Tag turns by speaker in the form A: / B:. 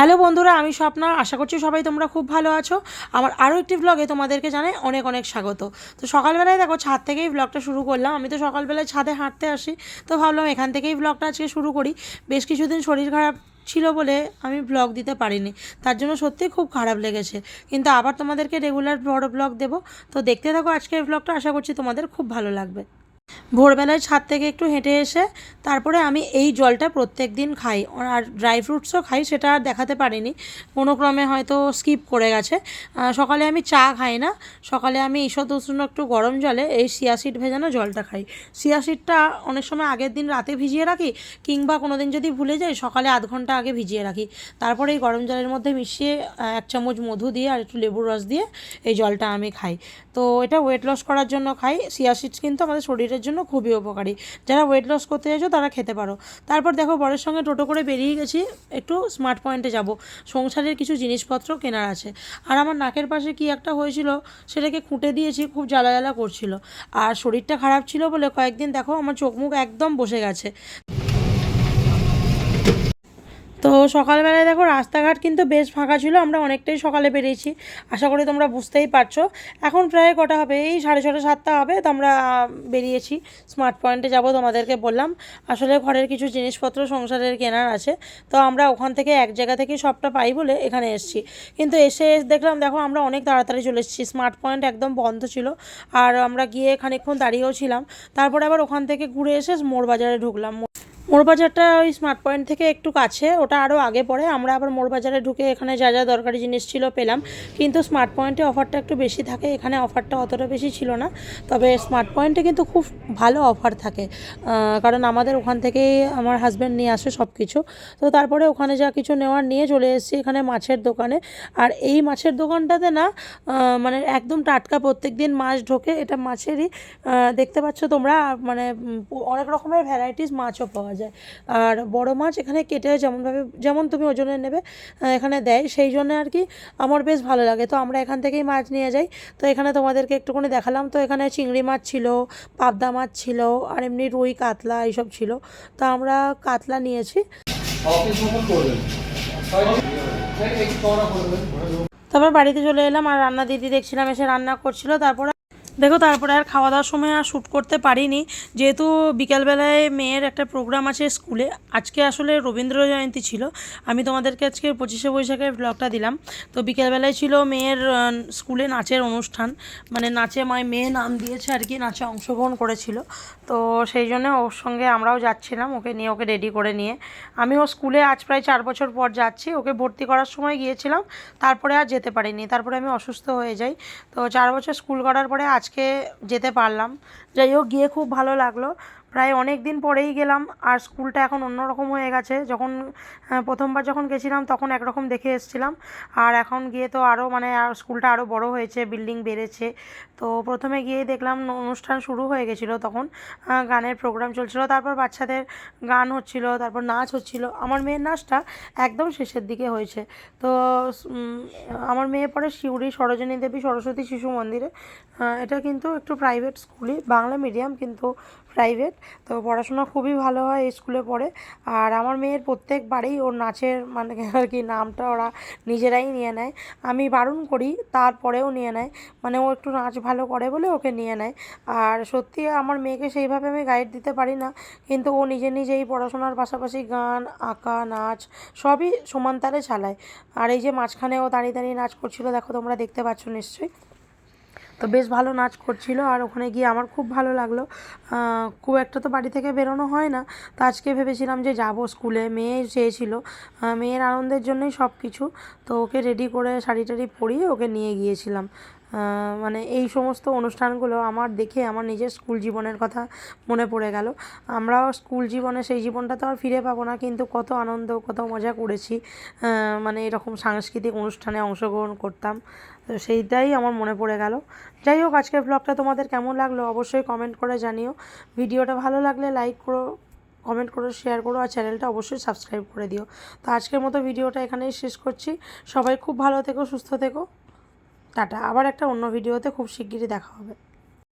A: Hello বন্ধুরা, আমি স্বপ্না। আশা করছি সবাই তোমরা খুব ভালো আছো। আমার আরও একটি ব্লগে তোমাদেরকে জানাই অনেক অনেক স্বাগত। তো সকালবেলায় দেখো, ছাদ থেকেই ব্লগটা শুরু করলাম। আমি তো সকালবেলায় ছাদে হাঁটতে আসি, তো ভাবলাম এখান থেকেই ব্লগটা আজকে শুরু করি। বেশ কিছুদিন শরীর খারাপ ছিল বলে আমি ব্লগ দিতে পারিনি। তার জন্য সত্যিই খুব খারাপ লেগেছে। কিন্তু আবার তোমাদেরকে রেগুলার বড় ব্লগ দেবো। তো দেখতে থাকো আজকের ব্লগটা আশা করছি তোমাদের খুব ভালো লাগবে। ভোরবেলায় ছাদ থেকে একটু হেঁটে এসে তারপরে আমি এই জলটা প্রত্যেক দিন খাই। আর ড্রাই ফ্রুটসও খাই, সেটা আর দেখাতে পারিনি। কোনো ক্রমে হয়তো স্কিপ করে গেছে। সকালে আমি চা খাই না। সকালে আমি ঈষৎ উষ্ণ একটু গরম জলে এই সিয়াসিড ভেজানো জলটা খাই। সিয়াসিডটা অনেক সময় আগের দিন রাতে ভিজিয়ে রাখি কিংবা কোনো দিন যদি ভুলে যাই, সকালে আধ ঘণ্টা আগে ভিজিয়ে রাখি। তারপরে এই গরম জলের মধ্যে মিশিয়ে এক চামচ মধু দিয়ে আর একটু লেবুর রস দিয়ে এই জলটা আমি খাই। তো এটা ওয়েট লস করার জন্য খাই। সিয়াসিডস কিন্তু আমাদের শরীরের জন্য খুবই উপকারী। যারা ওয়েট লস করতে চাইছো তারা খেতে পারো। তারপর দেখো বরের সঙ্গে টোটো করে বেরিয়ে গেছি, একটু স্মার্ট পয়েন্টে যাব। সংসারের কিছু জিনিসপত্র কেনার আছে। আর আমার নাকের পাশে কি একটা হয়েছিল, সেটাকে খুঁটে দিয়েছি, খুব জ্বালা জ্বালা করছিল। আর শরীরটা খারাপ ছিল বলে কয়েকদিন দেখো আমার চোখ মুখ একদম বসে গেছে। তো সকালবেলায় দেখো রাস্তাঘাট কিন্তু বেশ ফাঁকা ছিল, আমরা অনেকটাই সকালে বেরিয়েছি। আশা করি তোমরা বুঝতেই পারছ। এখন প্রায় কটা হবে? এই সাড়ে ছটা, সাতটা হবে, তো আমরা বেরিয়েছি। স্মার্ট পয়েন্টে যাব তোমাদেরকে বললাম। আসলে ঘরের কিছু জিনিসপত্র সংসারের কেনার আছে, তো আমরা ওখান থেকে এক জায়গা থেকে সবটা পাই বলে এখানে এসেছি। কিন্তু এসে দেখলাম, দেখো আমরা অনেক তাড়াতাড়ি চলে এসেছি। স্মার্ট পয়েন্ট একদম বন্ধ ছিল, আর আমরা গিয়ে খানিকক্ষণ দাঁড়িয়েও ছিলাম। তারপরে আবার ওখান থেকে ঘুরে এসে মোড় বাজারে ঢুকলাম। মোড়বাজারটা ওই স্মার্ট পয়েন্ট থেকে একটু কাছে, ওটা আরও আগে পড়ে, আমরা আবার মোড়বাজারে ঢুকে এখানে যা যা দরকারি জিনিস ছিল পেলাম। কিন্তু স্মার্ট পয়েন্টে অফারটা একটু বেশি থাকে, এখানে অফারটা অতটা বেশি ছিল না। তবে স্মার্ট পয়েন্টে কিন্তু খুব ভালো অফার থাকে কারণ আমাদের ওখান থেকেই আমার হাজব্যান্ড নিয়ে আসে সব কিছু তো তারপরে ওখানে যা কিছু নেওয়ার নিয়ে চলে এসেছি এখানে মাছের দোকানে। আর এই মাছের দোকানটাতে না মানে একদম টাটকা প্রত্যেক দিন মাছ ঢোকে, এটা মাছেরই দেখতে পাচ্ছ তোমরা মানে অনেক রকমের ভ্যারাইটিস মাছও পাওয়া যায়। আর বড় মাছ এখানে কেটে যেমনভাবে যেমন তুমি ওজনে নেবে এখানে দেয়। সেই জন্য আর কি আমার বেশ ভালো লাগে। তো আমরা এখান থেকেই মাছ নিয়ে যাই। তো এখানে তোমাদেরকে একটুখানি দেখালাম। তো এখানে চিংড়ি মাছ ছিল, পাবদা মাছ ছিল, আর এমনি রুই, কাতলা এইসব ছিল। তো আমরা কাতলা নিয়েছি। তারপর বাড়িতে চলে এলাম আর রান্না দিদি দেখছিলাম এসে রান্না করছিল। তারপরে দেখো, তারপরে আর খাওয়া দাওয়ার সময় আর শ্যুট করতে পারিনি। যেহেতু বিকালবেলায় মেয়ের একটা প্রোগ্রাম আছে স্কুলে, আজকে আসলে রবীন্দ্র জয়ন্তী ছিল। আমি তোমাদেরকে আজকে পঁচিশে বৈশাখের ব্লগটা দিলাম। তো বিকেলবেলায় ছিল মেয়ের স্কুলে নাচের অনুষ্ঠান। মানে নাচে মায় মেয়ে নাম দিয়েছে আর কি, নাচে অংশগ্রহণ করেছিল। তো সেই জন্য ওর সঙ্গে আমরাও যাচ্ছিলাম, ওকে নিয়ে ওকে রেডি করে নিয়ে। আমি ও স্কুলে আজ প্রায় চার বছর পর যাচ্ছি, ওকে ভর্তি করার সময় গিয়েছিলাম। তারপরে আর যেতে পারিনি, তারপরে আমি অসুস্থ হয়ে যাই। তো চার বছর স্কুল করার পরে আজকে যেতে পারলাম। যাই হোক গিয়ে খুব ভালো লাগল। প্রায় অনেক দিন পরেই গেলাম আর স্কুলটা এখন অন্যরকম হয়ে গেছে। যখন প্রথমবার যখন গেছিলাম তখন একরকম দেখে এসেছিলাম। আর এখন গিয়ে তো আরও মানে স্কুলটা আরও বড় হয়েছে, বিল্ডিং বেড়েছে। তো প্রথমে গিয়ে দেখলাম অনুষ্ঠান শুরু হয়ে গেছিল তখন। গানের প্রোগ্রাম চলছিল, তারপর বাচ্চাদের গান হচ্ছিল, তারপর নাচ হচ্ছিল। আমার মেয়ের নাচটা একদম শেষের দিকে হয়েছে। তো আমার মেয়ে পরে শিউরি সরোজিনী দেবী সরস্বতী শিশু মন্দিরে। এটা কিন্তু একটু প্রাইভেট স্কুলই বাংলা মিডিয়াম কিন্তু প্রাইভেট তো পড়াশোনা খুবই ভালো হয় স্কুলে পড়ে। আর আমার মেয়ের প্রত্যেকবারেই ওর নাচের মানে আর কি নামটা ওরা নিজেরাই নিয়ে নেয়। আমি বারণ করি, তারপরেও নিয়ে নেয়। মানে ও একটু নাচ ভালো করে বলে ওকে নিয়ে নেয়। আর সত্যি আমার মেয়েকে সেইভাবে আমি গাইড দিতে পারি না। কিন্তু ও নিজে নিজেই পড়াশোনার পাশাপাশি গান, আঁকা, নাচ সবই সমান্তরে চালায়। আর এই যে মাঝখানে ও দাঁড়িয়ে দাঁড়িয়ে নাচ করছিল, দেখো তোমরা দেখতে পাচ্ছ নিশ্চয়ই। তো বেশ ভালো নাচ করছিল আর ওখানে গিয়ে আমার খুব ভালো লাগল। খুব একটা তো বাড়ি থেকে বেরোনো হয় না। তো আজকে ভেবেছিলাম যে যাব স্কুলে। মেয়ে চেয়েছিলো। মেয়ের আনন্দের জন্যই সব কিছু তো ওকে রেডি করে শাড়ি টাড়ি পরিয়ে ওকে নিয়ে গিয়েছিলাম। মানে এই সমস্ত অনুষ্ঠানগুলো আমার দেখে আমার নিজের স্কুল জীবনের কথা মনে পড়ে গেল। আমরাও স্কুল জীবনে সেই জীবনটা তো আর ফিরে পাবো না, কিন্তু কত আনন্দ, কত মজা করেছি। মানে এরকম সাংস্কৃতিক অনুষ্ঠানে অংশগ্রহণ করতাম। তো সেইটাই আমার মনে পড়ে গেল। যাই হোক, আজকের ব্লগটা তোমাদের কেমন লাগল অবশ্যই কমেন্ট করে জানিও। ভিডিওটা ভালো লাগলে লাইক করো কমেন্ট করো শেয়ার করো, আর চ্যানেলটা অবশ্যই সাবস্ক্রাইব করে দিও। তো আজকের মতো ভিডিওটা এখানেই শেষ করছি। সবাই খুব ভালো থেকো, সুস্থ থেকো। টাটা। আবার একটা অন্য ভিডিওতে খুব শিগগিরই দেখা হবে।